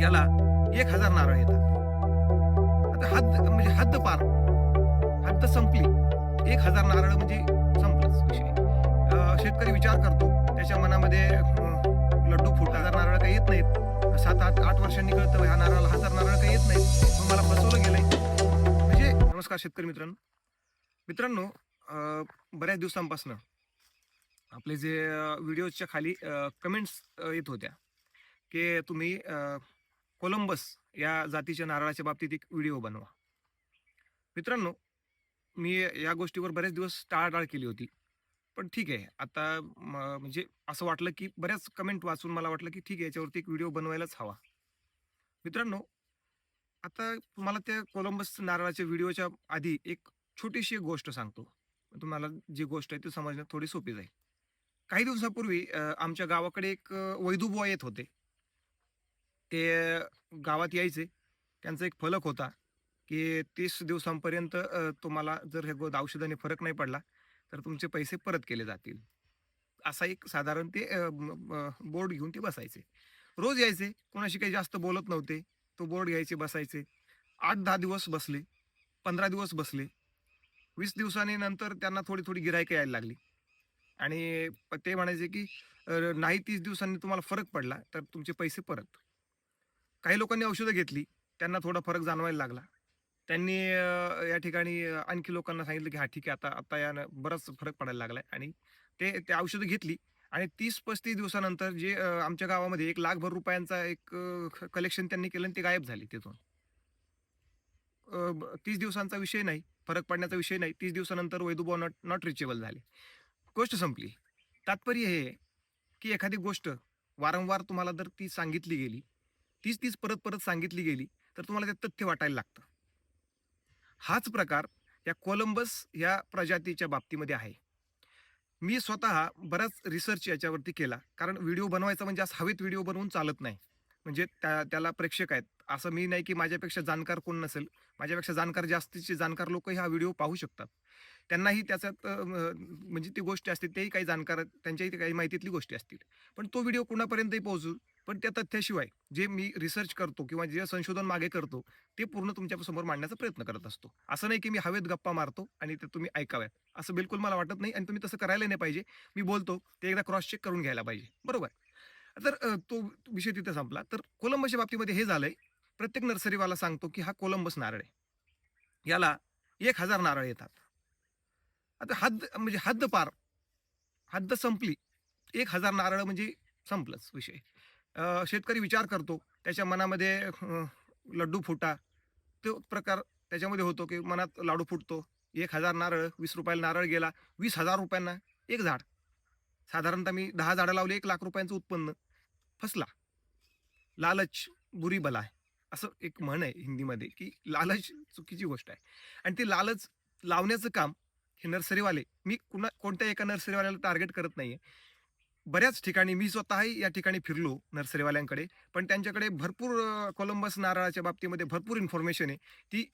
याला एक हजार नारळ येतात. आता हद्द म्हणजे हद्द पार. हद्द संपली. एक हजार नारळ म्हणजे संपलंच विषय. शेतकरी विचार करतो त्याच्या मनामध्ये लड्डू फुट हजार नारळ काही येत नाहीत. सात आठ आठ वर्षांनी कळतं ह्या नारळाला हजार नारळ काही येत नाहीत. मग मला फसवलं गेलंय. म्हणजे नमस्कार शेतकरी मित्रांनो. मित्रांनो बऱ्याच दिवसांपासून आपले जे व्हिडिओजच्या व्हिडिओच्या खाली कमेंट्स येत होत्या. की तुम्ही कोलंबस या जातीच्या नारळाच्या बाबतीत एक व्हिडिओ बनवा. मित्रांनो मी या गोष्टीवर बरेच दिवस टाळाटाळ केली होती. पण ठीक आहे आता म्हणजे असं वाटलं की बऱ्याच कमेंट वाचून मला वाटलं की ठीक आहे याच्यावरती एक व्हिडिओ बनवायलाच हवा. मित्रांनो आता मला त्या कोलंबस नारळाच्या व्हिडिओच्या आधी एक छोटीशी एक गोष्ट सांगतो. तुम्हाला जी गोष्ट आहे ती समजण्यात थोडी सोपी जाईल. काही दिवसापूर्वी आमच्या गावाकडे एक वैदुबुवा येत होते. ते गावात यायचे. त्यांचा एक फलक होता की तीस दिवसांपर्यंत तुम्हाला जर हे गोद औषधाने फरक नाही पडला तर तुमचे पैसे परत केले जातील. असा एक साधारण ते बोर्ड घेऊन ते बसायचे. रोज यायचे कोणाशी काही जास्त बोलत नव्हते. तो बोर्ड घ्यायचे बसायचे. आठ दहा दिवस बसले पंधरा दिवस बसले. वीस दिवसांनी नंतर त्यांना थोडी थोडी गिरायकं यायला लागली. आणि ते म्हणायचे की नाही तीस दिवसांनी तुम्हाला फरक पडला तर तुमचे पैसे परत. काही लोकांनी औषधं घेतली त्यांना थोडा फरक जाणवायला लागला. त्यांनी या ठिकाणी आणखी लोकांना सांगितलं की हा ठीक आहे आता आता यानं बराच फरक पडायला लागलाय. आणि ते ते औषधं घेतली आणि तीस पस्तीस दिवसानंतर जे आमच्या गावामध्ये एक लाखभर रुपयांचा एक कलेक्शन त्यांनी केलं आणि ते गायब झाले तिथून. तीस दिवसांचा विषय नाही फरक पडण्याचा विषय नाही. तीस दिवसानंतर वैदुबा नॉट नॉट रिचेबल झाले. गोष्ट संपली. तात्पर्य हे आहे की एखादी गोष्ट वारंवार तुम्हाला जर ती सांगितली गेली तीच तीच परत परत सांगितली गेली तर तुम्हाला त्यात तथ्य वाटायला लागतं. हाच प्रकार या कोलंबस या प्रजातीच्या बाबतीमध्ये आहे. मी स्वतः बराच रिसर्च याच्यावरती केला कारण व्हिडिओ बनवायचा म्हणजे असं हवेत व्हिडिओ बनवून चालत नाही. म्हणजे त्या त्याला प्रेक्षक आहेत. असं मी नाही की माझ्यापेक्षा जाणकार कोण नसेल. माझ्यापेक्षा जाणकार जास्तीचे जाणकार लोक हा व्हिडिओ पाहू शकतात. त्यांनाही त्याच्यात म्हणजे ती गोष्टी असतील तेही काही जाणकार त्यांच्याही काही माहितीतली गोष्टी असतील. पण तो व्हिडिओ कुणापर्यंतही पोहोचू पण त्या तथ्याशिवाय जे मी रिसर्च करतो किंवा जे संशोधन मागे करतो ते पूर्ण तुमच्यासमोर मांडण्याचा प्रयत्न करत असतो. असं नाही की मी हवेत गप्पा मारतो आणि ते तुम्ही ऐकाव्यात. असं बिलकुल मला वाटत नाही आणि तुम्ही तसं करायला नाही पाहिजे. मी बोलतो ते एकदा क्रॉस चेक करून घ्यायला पाहिजे. बरोबर? तर तो विषय तिथे संपला. तर कोलंबसच्या बाबतीमध्ये हे झालंय. प्रत्येक नर्सरीवाला सांगतो की हा कोलंबस नारळ आहे. याला एक हजार नारळ येतात. आता हद्द म्हणजे हद्द पार हद्द संपली. एक हजार नारळ म्हणजे संपलंच विषय. शेतकरी विचार करतो. त्याच्या मनामध्ये लड्डू फुटा. तो प्रकार त्याच्यामध्ये होतो की मनात लाडू फुटतो. एक हजार नारळ वीस रुपयाला नारळ गेला वीस हजार रुपयांना एक झाड. साधारणतः मी दहा झाडं लावली एक लाख रुपयांचं उत्पन्न. फसला. लालच बुरी बला आहे. असं एक म्हण आहे हिंदीमध्ये की लालच चुकीची गोष्ट आहे. आणि ते लालच लावण्याचं काम हे नर्सरीवाले मी कुणा कोणत्या एका नर्सरीवाल्याला टार्गेट करत नाही आहे बऱ्याच ठिकाणी मी स्वतःही या ठिकाणी फिरलो नर्सरीवाल्यांकडे. पण त्यांच्याकडे भरपूर कोलंबस नारळाच्या बाबतीमध्ये भरपूर इन्फॉर्मेशन आहे. ती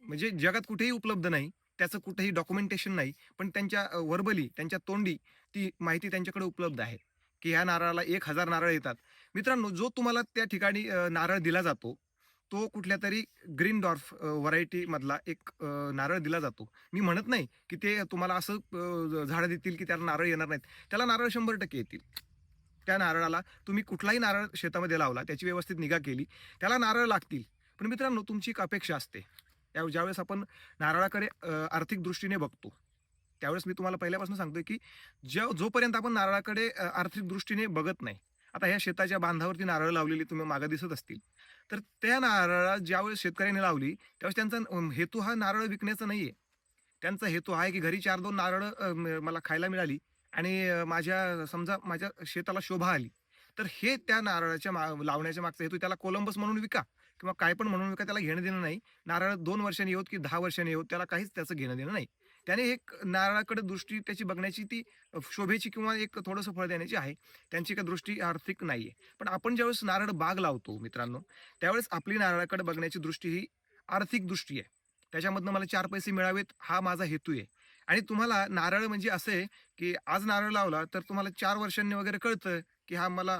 म्हणजे जगात कुठेही उपलब्ध नाही. त्याचं कुठेही डॉक्युमेंटेशन नाही. पण त्यांच्या वर्बली त्यांच्या तोंडी ती माहिती त्यांच्याकडे उपलब्ध आहे. की ह्या नारळाला एक हजार नारळ येतात. मित्रांनो जो तुम्हाला त्या ठिकाणी नारळ दिला जातो तो कुठल्या तरी ग्रीन डॉर्फ व्हरायटी मधला एक नारळ दिला जातो. मी म्हणत नाही की ते तुम्हाला असं झाडं देतील की त्याला नारळ येणार नाहीत. त्याला नारळ शंभर टक्के येतील. त्या नारळाला तुम्ही कुठलाही नारळ शेतामध्ये लावला त्याची व्यवस्थित निगा केली त्याला नारळ लागतील. पण मित्रांनो तुमची एक अपेक्षा असते. त्या ज्यावेळेस आपण नारळाकडे आर्थिक दृष्टीने बघतो त्यावेळेस मी तुम्हाला पहिल्यापासून सांगतोय की ज्या जोपर्यंत आपण नारळाकडे आर्थिक दृष्टीने बघत नाही आता ह्या शेताच्या बांधावरती नारळ लावलेली तुम्ही मागं दिसत असतील. तर त्या नारळात ज्यावेळेस शेतकऱ्यांनी लावली त्यावेळेस त्यांचा हेतू हा नारळ विकण्याचा नाहीये. त्यांचा हेतू हा आहे की घरी चार दोन नारळ मला खायला मिळाली आणि माझ्या समजा माझ्या शेताला शोभा आली. तर हे त्या नारळाच्या मा लावण्याच्या मागचा हेतू त्याला कोलंबस म्हणून विका किंवा काय पण म्हणून विका त्याला घेणं देणं नाही. नारळ दोन वर्षांनी येऊत की दहा वर्षांनी येऊत त्याला काहीच त्याचं घेणं देणं नाही. त्याने एक नारळाकडे दृष्टी त्याची बघण्याची ती शोभेची किंवा एक थोडंसं फळ देण्याची आहे. त्यांची काही दृष्टी आर्थिक नाही आहे पण आपण ज्यावेळेस नारळ बाग लावतो मित्रांनो त्यावेळेस आपली नारळाकडे बघण्याची दृष्टी ही आर्थिक दृष्टी आहे. त्याच्यामधनं मला चार पैसे मिळावेत हा माझा हेतू आहे. आणि तुम्हाला नारळ म्हणजे असं आहे की आज नारळ लावला तर तुम्हाला चार वर्षांनी वगैरे कळतं की हा मला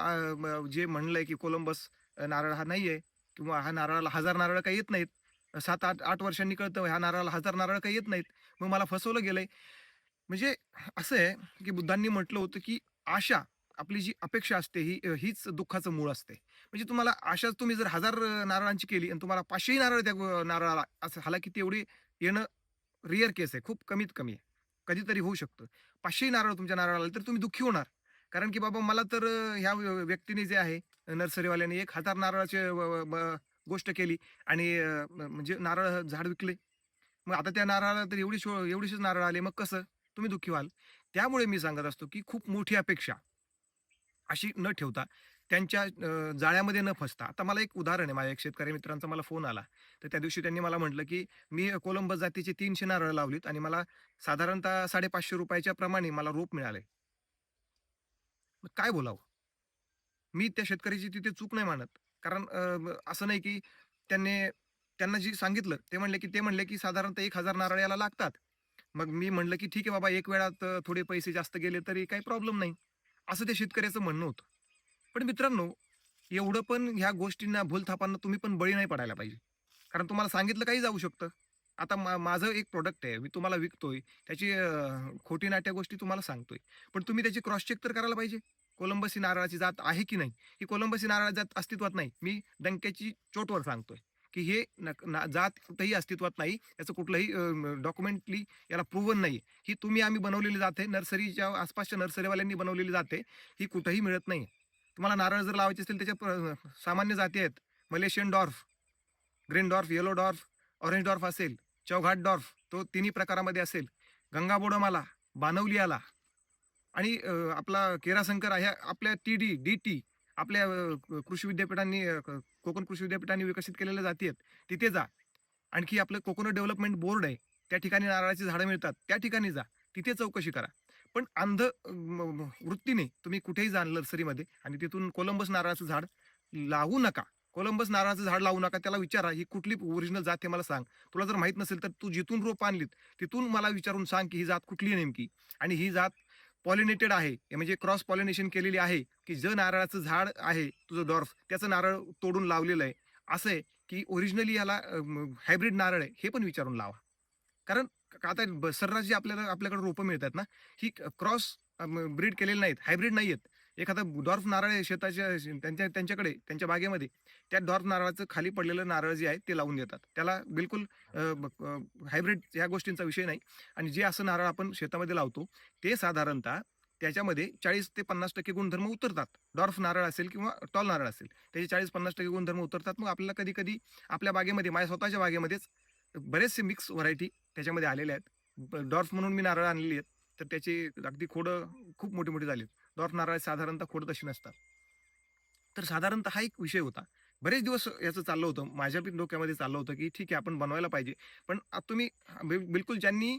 जे म्हणलंय की कोलंबस नारळ हा नाही आहे किंवा हा नारळाला हजार नारळ काही येत नाहीत. सात आठ आठ वर्षांनी कळतं ह्या नारळाला हजार नारळ काही येत नाहीत. मग मला फसवलं गेलंय. म्हणजे असं आहे की बुद्धांनी म्हटलं होतं की आशा आपली जी अपेक्षा असते ही हीच दुःखाचं मूळ असते. म्हणजे तुम्हाला आशा तुम्ही जर हजार नारळांची केली आणि तुम्हाला पाचशेही नारळ त्या नारळाला असं हालाकी तेवढी येणं रिअर केस आहे खूप कमीत कमी आहे. कधीतरी होऊ शकतं. पाचशेही नारळ तुमच्या नारळाला आले तर तुम्ही दुःखी होणार. कारण की बाबा मला तर ह्या व्य- व्यक्तीने जे आहे नर्सरीवाल्याने एक हजार नारळाची गोष्ट केली आणि म्हणजे नारळ झाड विकले. मग आता त्या नारळाला तर एवढी एवढीशीच नारळ आले मग कसं? तुम्ही दुःखी व्हाल. त्यामुळे मी सांगत असतो की खूप मोठी अपेक्षा अशी न ठेवता त्यांच्या जाळ्यामध्ये न फसता. आता मला एक उदाहरण आहे माझ्या एक शेतकरी मित्रांचा मला फोन आला. तर त्या दिवशी त्यांनी मला म्हटलं की मी कोलंबस जातीचे तीनशे नारळ लावलीत आणि मला साधारणतः साडेपाचशे रुपयाच्या प्रमाणे मला रोप मिळाले. मग काय बोलावं? मी त्या शेतकऱ्याची तिथे चूक नाही मानत. कारण असं नाही की त्यांनी त्यांना जी सांगितलं ते म्हणले की ते म्हणले की साधारणतः एक हजार नारळ याला लागतात. मग मी म्हणलं की ठीक आहे बाबा एक वेळात थोडे पैसे जास्त गेले तरी काही प्रॉब्लेम नाही. असं ते शेतकऱ्याचं म्हणणं होतं. पण मित्रांनो एवढं पण ह्या गोष्टींना भूलथापांना तुम्ही पण बळी नाही पडायला पाहिजे. कारण तुम्हाला सांगितलं काही जाऊ शकतं. आता मा माझं एक प्रोडक्ट आहे मी तुम्हाला विकतोय त्याची खोटी नाट्या गोष्टी तुम्हाला सांगतोय. पण तुम्ही त्याची क्रॉस चेक तर करायला पाहिजे. कोलंबसी नारळाची जात आहे की नाही? ही कोलंबसी नारळाची जात अस्तित्वात नाही. मी डंक्याची चोटवर सांगतोय. की हे नक- ना- जात कुठेही अस्तित्वात नाही. याचं कुठलंही डॉक्युमेंटली याला प्रूव्हन नाही ही तुम्ही आम्ही बनवलेली जात आहे. नर्सरीच्या आसपासच्या नर्सरीवाल्यांनी बनवलेली जाते ही कुठंही मिळत नाही तुम्हाला नारळ जर लावायचे असतील त्याच्या सामान्य जाती आहेत. Malaysian dwarf green dwarf yellow dwarf orange dwarf असेल चौघाट डॉर्फ तो तिन्ही प्रकारामध्ये असेल. गंगाबोडमाला बानवली आला आणि आपला केराशंकर ह्या आपल्या टी डी डी टी आपल्या कृषी विद्यापीठांनी कोकण कृषी विद्यापीठांनी विकसित केलेल्या जाती आहेत. तिथे जा. आणखी आपलं कोकण डेव्हलपमेंट बोर्ड आहे. त्या ठिकाणी नारळाची झाडं मिळतात. त्या ठिकाणी जा. तिथे चौकशी करा. पण अंध वृत्तीने तुम्ही कुठेही जा नर्सरीमध्ये आणि तिथून कोलंबस नारळाचं झाड लावू नका. कोलंबस नारळाचं झाड लावू नका. त्याला विचारा ही कुठली ओरिजिनल जात आहे? मला सांग. तुला जर माहीत नसेल तर तू जिथून रोप आणलीत तिथून मला विचारून सांग की ही जात कुठली नेमकी. आणि ही जात पॉलिनेटेड आहे. म्हणजे क्रॉस पॉलिनेशन केलेली आहे की जे नारळाचं झाड आहे तुझं डॉर्फ त्याचं नारळ तोडून लावलेलं आहे. असं आहे की ओरिजिनली याला हायब्रिड नारळ आहे हे पण विचारून लावा. कारण आता सर्रास जी आपल्याला आपल्याकडे रोपं मिळतात ना ही क्रॉस ब्रीड केलेली नाहीत हायब्रिड नाही आहेत एखादा डॉर्फ नारळ शेताच्या त्यांच्या त्यांच्याकडे त्यांच्या बागेमध्ये त्या डॉर्फ नारळाचं खाली पडलेलं नारळ जे आहे ते लावून देतात. त्याला बिलकुल हायब्रिड ह्या गोष्टींचा विषय नाही. आणि जे असं नारळ आपण शेतामध्ये लावतो ते साधारणतः त्याच्यामध्ये चाळीस ते पन्नास टक्के गुणधर्म उतरतात. डॉर्फ नारळ असेल किंवा टॉल नारळ असेल त्याचे चाळीस पन्नास टक्के गुणधर्म उतरतात. मग आपल्याला कधी कधी आपल्या बागेमध्ये माझ्या स्वतःच्या बागेमध्येच बरेचसे मिक्स व्हरायटी त्याच्यामध्ये आलेल्या आहेत. डॉर्फ म्हणून मी नारळ आणलेली आहेत. तर त्याची अगदी खोडं खूप मोठे मोठे झालेत. डॉर्फ नारळ साधारणतः खोडं तशी नसतात. तर साधारणतः हा एक विषय होता. बरेच दिवस याचं चाललं होतं. माझ्या पण डोक्यामध्ये चाललं होतं की ठीक आहे आपण बनवायला पाहिजे. पण तुम्ही बिलकुल ज्यांनी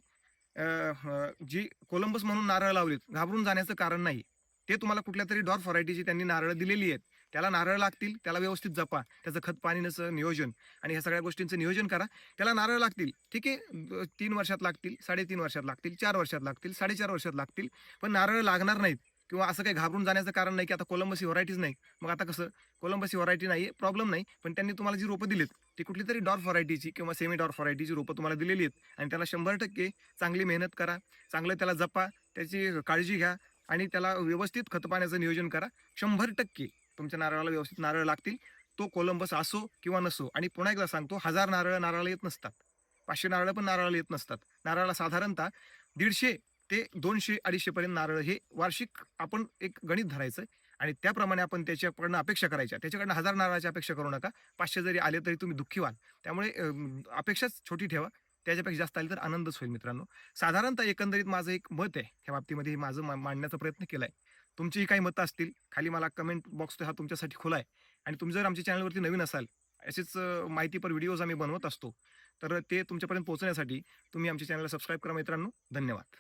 जी कोलंबस म्हणून नारळ लावलेत घाबरून जाण्याचं कारण नाही. ते तुम्हाला कुठल्या तरी डॉर्फ व्हरायटीची त्यांनी नारळ दिलेली आहेत. त्याला नारळ लागतील त्याला व्यवस्थित जपा. त्याचं खत पाणीचं नियोजन आणि ह्या सगळ्या गोष्टींचं नियोजन करा. त्याला नारळ लागतील. ठीक आहे तीन वर्षात लागतील साडेतीन वर्षात लागतील चार वर्षात लागतील साडेचार वर्षात लागतील. पण नारळ लागणार नाहीत. किंवा असं काही घाबरून जाण्याचं कारण नाही की आता कोलंबसी व्हरायटीज नाही. मग आता कसं कोलंबसी व्हरायटी नाही प्रॉब्लेम नाही पण त्यांनी तुम्हाला जी रोपं दिलीत ती कुठली तरी डॉर्फ व्हरायटीची किंवा सेमी डॉर्फ व्हरायटीची रोपं तुम्हाला दिलेली आहेत आणि त्याला शंभर टक्के चांगली मेहनत करा चांगलं त्याला जपा त्याची काळजी घ्या आणि त्याला व्यवस्थित खतपाण्याचं नियोजन करा. शंभर टक्के तुमच्या नारळाला व्यवस्थित नारळ लागतील. तो कोलंबस असो किंवा नसो आणि पुन्हा एकदा सांगतो हजार नारळ नारळाला येत नसतात. पाचशे नारळ पण नारळाला येत नसतात. नारळाला साधारणतः दीडशे ते दोनशे अडीचशे पर्यंत नारळ हे वार्षिक आपण एक गणित धरायचं आणि त्याप्रमाणे आपण त्याच्याकडनं अपेक्षा करायच्या. त्याच्याकडनं हजार नारळाची अपेक्षा करू नका. पाचशे जरी आले तरी तुम्ही दुःखी व्हाल. त्यामुळे अपेक्षाच छोटी ठेवा. त्याच्यापेक्षा जास्त आली तर आनंदच होईल मित्रांनो. साधारणतः एकंदरीत माझं एक मत आहे. ह्या बाबतीमध्ये माझं मा- मांडण्याचा प्रयत्न केला आहे तुमचीही काही मतं असतील. खाली मला कमेंट बॉक्स हा तुमच्यासाठी खुला आहे. आणि तुम्ही जर आमच्या चॅनलवरती नवीन असाल असेच माहितीपर व्हिडिओज आम्ही बनवत असतो तर ते तुमच्यापर्यंत पोहोचण्यासाठी तुम्ही आमच्या चॅनलला सबस्क्राईब करा मित्रांनो. धन्यवाद.